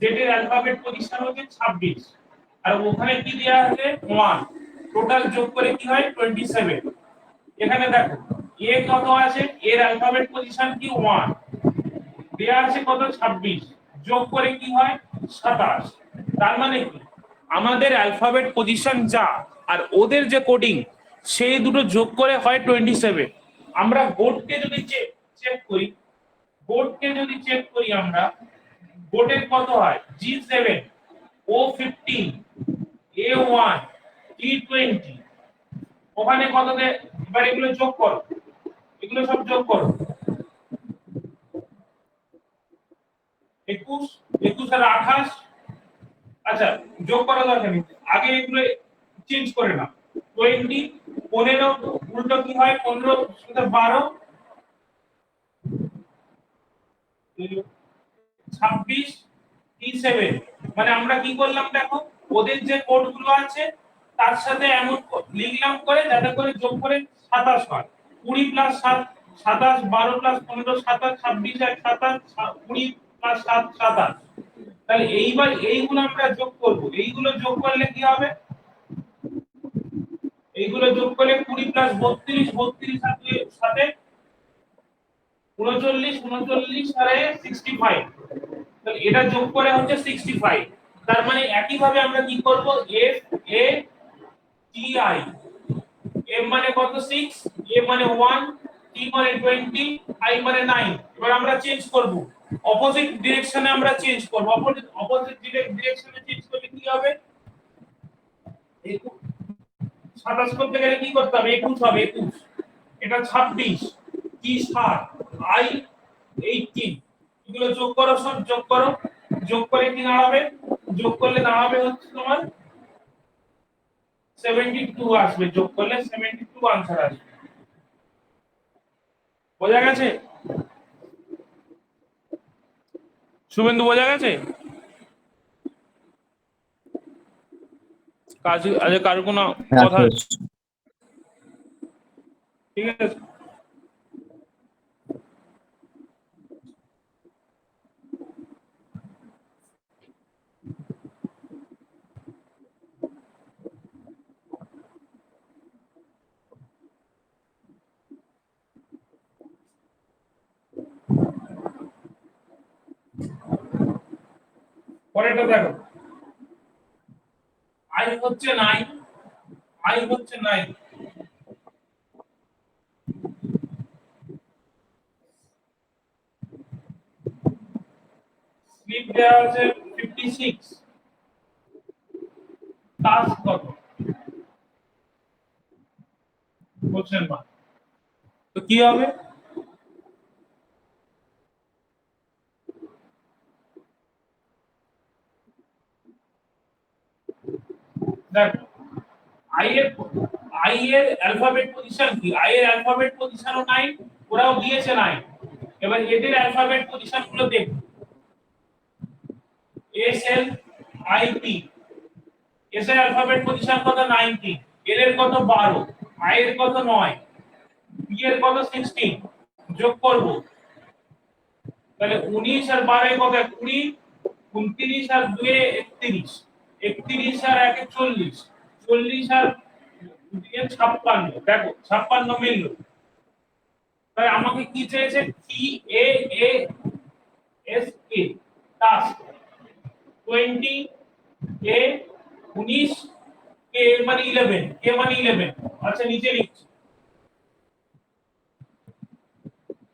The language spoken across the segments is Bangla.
জেড এর অ্যালফাবেট পজিশন হচ্ছে 26 আর ওখানে কি দেয়া আছে? 1 টোটাল যোগ করে কি হয়? 27 এখানে দেখো এ কত আছে? এর অ্যালফাবেট পজিশন কি? 1 দেয়া আছে কত? 26 যোগ করে কি হয়? 27 তার মানে কি? আমাদের অ্যালফাবেট পজিশন যা, আর ওদের যে কোডিং সেই দুটো যোগ করে হয় 27 আমরা বোর্ডকে যদি চেক করি বোর্ডকে যদি চেক করি আমরা বোর্ডের কত হয়? G seven O fifteen A one T twenty ওখানে কত এবার এগুলো যোগ করো। এগুলো সব যোগ করো। একুশ একুশ আর আঠাশ। আচ্ছা যোগ করা দরকার নেই। আগে এগুলো চেঞ্জ করে না টোয়েন্টি পনেরো, উল্টো কি হয়? পনেরো বারো। ছাব্বিশ টি সেভেন। মানে আমরা কি করলাম দেখো, ওদের যে কোডগুলো আছে, তার সাথে এমন লিখলাম করে, যাতে করে যোগ করে সাতাশ হয়। কুড়ি প্লাস সাত, সাতাশ, বারো প্লাস পনেরো, সাতাশ, ছাব্বিশ আর সাতাশ কুড়ি প্লাস সাত, সাতাশ। তাহলে এইবার এইগুলো আমরা যোগ করব। এইগুলো যোগ করলে কি হবে? এইগুলো যোগ করলে কুড়ি প্লাস বত্রিশ বত্রিশ সাথে উনচল্লিশ উনচল্লিশ সাড়ে সিক্সটি ফাইভ এটা যোগ করে হচ্ছে সিক্সটি ফাইভ তার মানে একইভাবে আমরা কি করব? F A T I M মানে কত? সিক্স এ মানে ওয়ান টি মানে টোয়েন্টি আই মানে নাইন এবার আমরা চেঞ্জ করব। অপোজিট ডিরেকশনে আমরা চেঞ্জ করব। অপোজিট অপোজিট ডিরেকশনে চেঞ্জ করলে কি হবে? সাতাশ করতে গেলে কি করতে হবে? একুশ হবে, একুশ। এটা ছাব্বিশ। টি ষাট। আই এইটিন এগুলো যোগ করো সব যোগ করো। যোগ করে কি দাঁড়াবে? যোগ করলে দাঁড়াবে হচ্ছে তোমার সেভেন্টি টু আসবে। যোগ করলে সেভেন্টি টু আনসার আসবে। বোঝা গেছে? শুভেন্দু বোঝা গেছে? কাজ আজ কার কোনো হ্যাঁ, কথা ঠিক আছে? পরেরটা দেখো। আই হচ্ছে নাই। আই হচ্ছে নাই। স্লিপ দেওয়া আছে 56 টাস্ক কত? কোশ্চেন মার্ক তো কি হবে? দেখো আই এর আই এর অ্যালফাবেট পজিশন কি? আই এর অ্যালফাবেট পজিশনও নাই, ওরাও দিয়েছে নাই। এবার এদের অ্যালফাবেট পজিশনগুলো দেখো S L I P S এর অ্যালফাবেট পজিশন কত? 90 এল এর কত? 12 আই এর কত? 9 পি এর কত? 16 যোগ করব। তাহলে 19 আর 12 এ কত? 20 29 আর 2 এ 31 31 আর 1 এ 40 40 আর 2 এ 56 দেখো 56 মিলল। তাই আমাকে কি চেয়েছে? T A A S K task 20 এ 19 কে মানে 11 কে মানে 11 আচ্ছা নিচে লিখছি।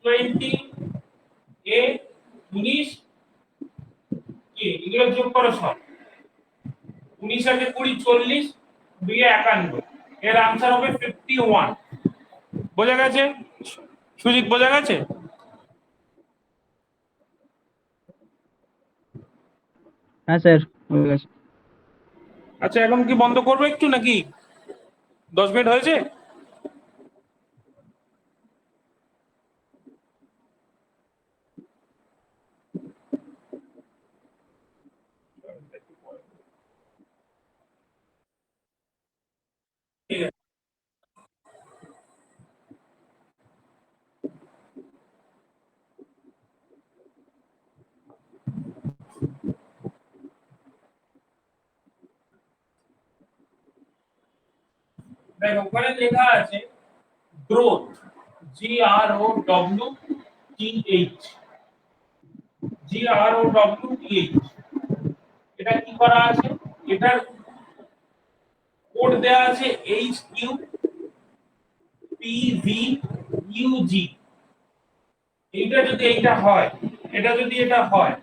20 এ 19 কে। এগুলো যোগ করো সব। উনিশ আছে কুড়ি চল্লিশ দুইয়ে একান্ন এর আনসার হবে ফিফটি ওয়ান বোঝা গেছে? সুজিত বোঝা গেছে? হ্যাঁ স্যার আচ্ছা এখন কি বন্ধ করব একটু নাকি? দশ মিনিট হয়েছে? দেখো ওখানে লেখা আছে growth G R O W T H G R O W T H এটা কি করা আছে? এটার কোড দেয়া আছে H Q P V U G এইটা যদি এইটা হয়, এটা যদি এটা হয়,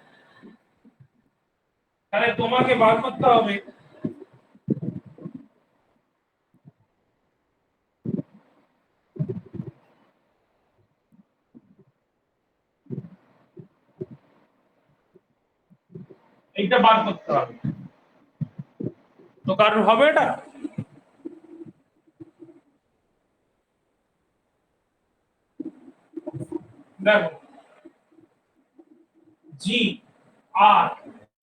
তাহলে তোমাকে বার করতে হবে এইটা বার করতে হবে তো কারোর হবে এটা দেখো জি R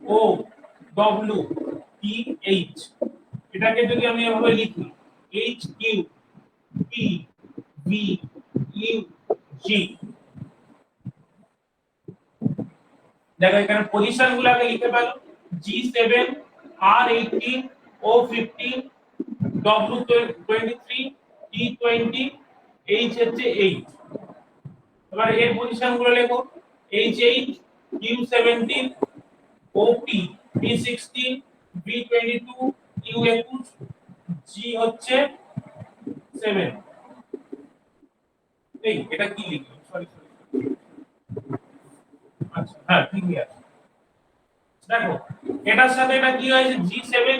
O W T H এটাকে যদি আমি এভাবে লিখি H Q P V U G দেখো এখানে পজিশন গুলাকে লিখে পেল G seven R eighteen O fifteen W twenty three T twenty H হচ্ছে এইট এবার এর পজিশনগুলো লেখো এইচ এইট কিউ সেভেন্টিন ও P P sixteen B twenty two U একুশ জি হচ্ছে সেভেন এই, এটা কি লিখলাম সরি সরি আচ্ছা হ্যাঁ ঠিকই আছে দেখো। এটার সাথে এটা কি হয়েছে জি সেভেন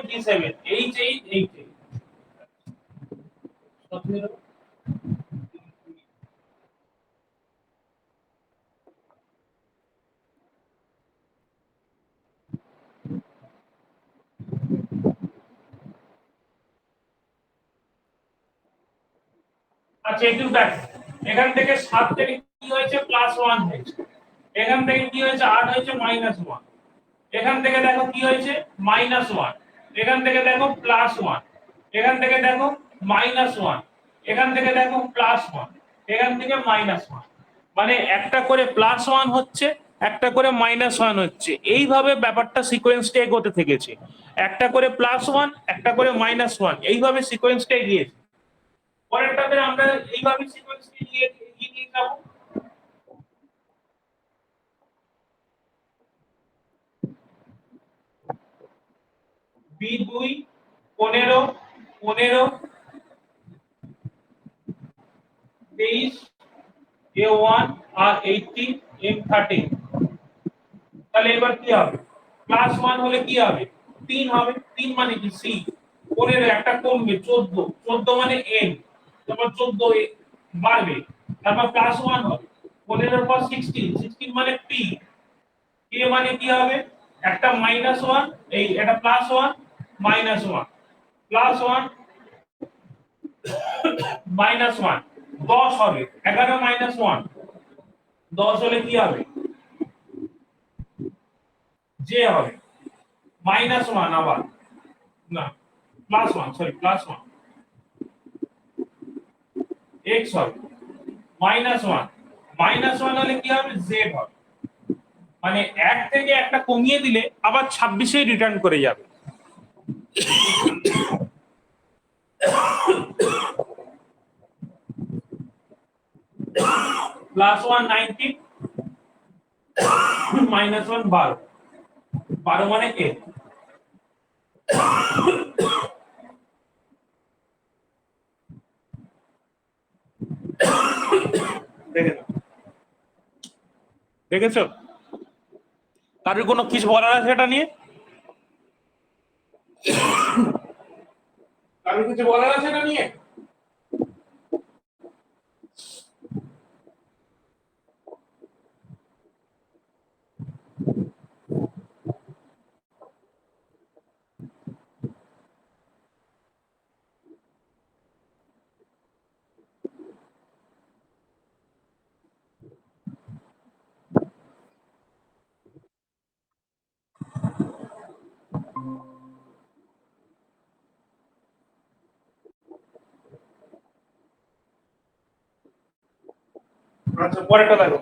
আচ্ছা এখান থেকে সাত থেকে কি হয়েছে? প্লাস ওয়ান হয়েছে। এখান থেকে কি হয়েছে? আট হয়েছে মাইনাস ওয়ান এখান থেকে দেখো কি হয়েছে? মাইনাস ওয়ান এখান থেকে দেখো প্লাস ওয়ান এখান থেকে দেখো মাইনাস ওয়ান এখান থেকে দেখো প্লাস ওয়ান এখান থেকে মাইনাস ওয়ান মানে একটা করে প্লাস ওয়ান হচ্ছে, একটা করে মাইনাস ওয়ান হচ্ছে। এইভাবে ব্যাপারটা সিকোয়েন্সটা এগোতে থেকেছে। একটা করে প্লাস ওয়ান একটা করে মাইনাস ওয়ান এইভাবে সিকোয়েন্সটা এগিয়েছে। পরেরটাতে আমরা এইভাবে সিকোয়েন্সটা এগিয়ে নিয়ে যাব। বি দুই, পনেরো পনেরো, তেইশ, A one, R eighteen M thirteen তাহলে এবার কি হবে? প্লাস ওয়ান হলে কি হবে? তিন হবে। তিন মানে কি? সি পনেরো একটা কমবে, চোদ্দ। চোদ্দ মানে এন তারপর চোদ্দ বাড়বে। তারপর প্লাস ওয়ান হবে। পনেরোর পর সিক্সটিন সিক্সটিন মানে পি কে মানে কি হবে? একটা মাইনাস ওয়ান এই একটা plus one minus one plus one minus one দশ হবে। এগারো মাইনাস ওয়ান দশ হলে কি হবে? জে হবে। মাইনাস ওয়ান আবার। না plus one sorry plus one X হবে। মাইনাস ওয়ান মাইনাস ওয়ান হলে কি হবে? জেড হবে। মানে এক থেকে একটা কমিয়ে দিলে আবার ছাব্বিশে রিটার্ন করে যাবে। Plus one nineteen minus one বারো বারো মানে এ। দেখেছ? কারোর কোনো কিছু বলার আছে এটা নিয়ে কারোর কিছু বলার আছে এটা নিয়ে পরেরটা দেখো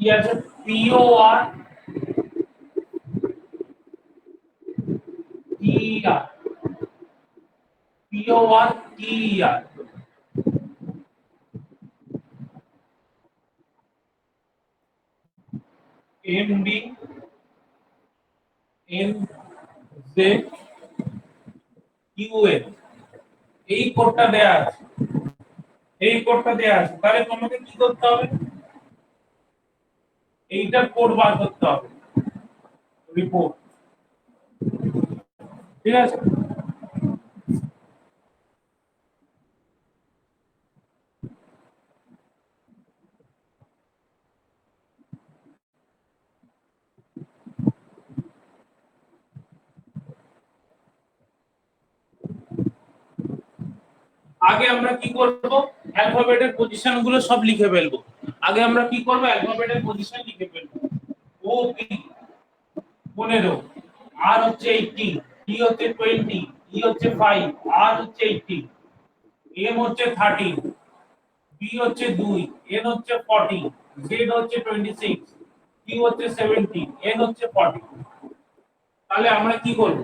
কি আছে P O R T R P O R T R M D M Z Q N এই কোডটা দেয়া আছে। এই কোডটা দেয়া আছে। তাহলে তোমাকে কি করতে হবে? এইটার কোড বার করতে হবে। রিপোর্ট ঠিক আছে? আগে আমরা কি করব? অ্যালফাবেটের পজিশনগুলো সব লিখে ফেলব। আগে আমরা কি করব? অ্যালফাবেটের পজিশন লিখে ফেলব। ও পি পনেরো। আর হচ্ছে এইটি টি হচ্ছে টোয়েন্টি ই হচ্ছে ফাইভ আর হচ্ছে এইটি এম হচ্ছে থার্টিন বি হচ্ছে দুই এন হচ্ছে ফর্টি জেড হচ্ছে টোয়েন্টি সিক্স কিউ হচ্ছে সেভেন্টি এন হচ্ছে ফর্টি তাহলে আমরা কি করব?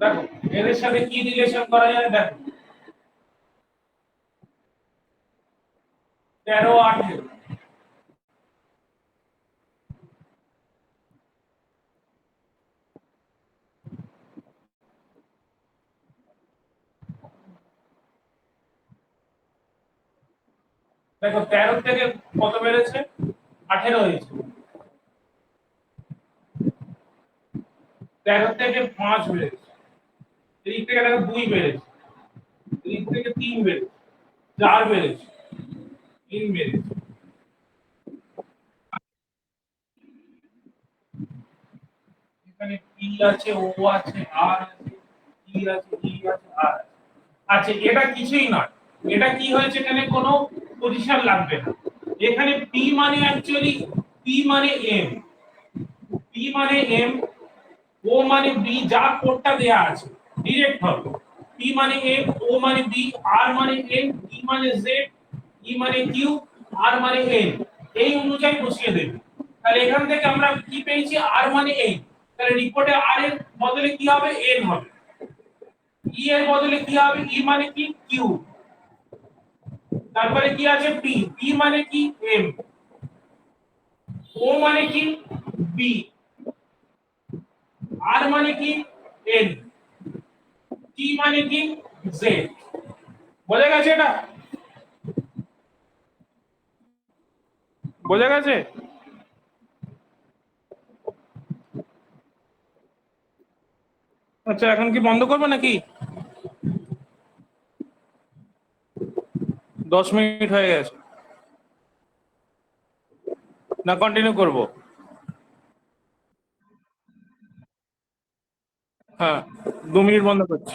দেখো, এদের সাথে কি রিলেশন করা যায় দেখো। তেরো, আঠেরো। দেখো, তেরো থেকে কত বেড়েছে? আঠেরো হয়েছে। তেরো থেকে পাঁচ বেড়েছে। এদিক থেকে দেখো দুই বেড়েছে এদিক থেকে তিন বেড়েছে চার বেড়েছে তিন বেড়েছে এখানে পি আছে? ও আছে, আর আছে ই আছে ই আছে, আর আছে। আচ্ছা এটা কিছুই নয়। এটা কি হয়েছে? এখানে কোনো পজিশন লাগবে না। এখানে পি মানে অ্যাকচুয়ালি পি মানে এম পি মানে এম ও মানে বি যা কোডটা দেয়া আছে। ডিরেক্ট হবে পি মানে এম ও মানে বি আর মানে এন ই মানে জেড ই মানে কিউ আর মানে এন এই অনুযায়ী বসিয়ে দেবে। তাহলে এখান থেকে আমরা কি পেয়েছি? আর মানে এন তাহলে রিপোর্টে আর এর বদলে কি হবে? এন হবে। ই এর বদলে কি হবে? ই মানে কি? কিউ তারপরে কি আছে? পি পি মানে কি? এম ও মানে কি? বি আর মানে কি? এন টি মানে কি? জেড বোঝা গেছে এটা? বোঝা গেছে? আচ্ছা এখন কি বন্ধ করবে নাকি? দশ মিনিট হয়ে গেছে। না কন্টিনিউ করব। হ্যাঁ। দু মিনিট বন্ধ করছি।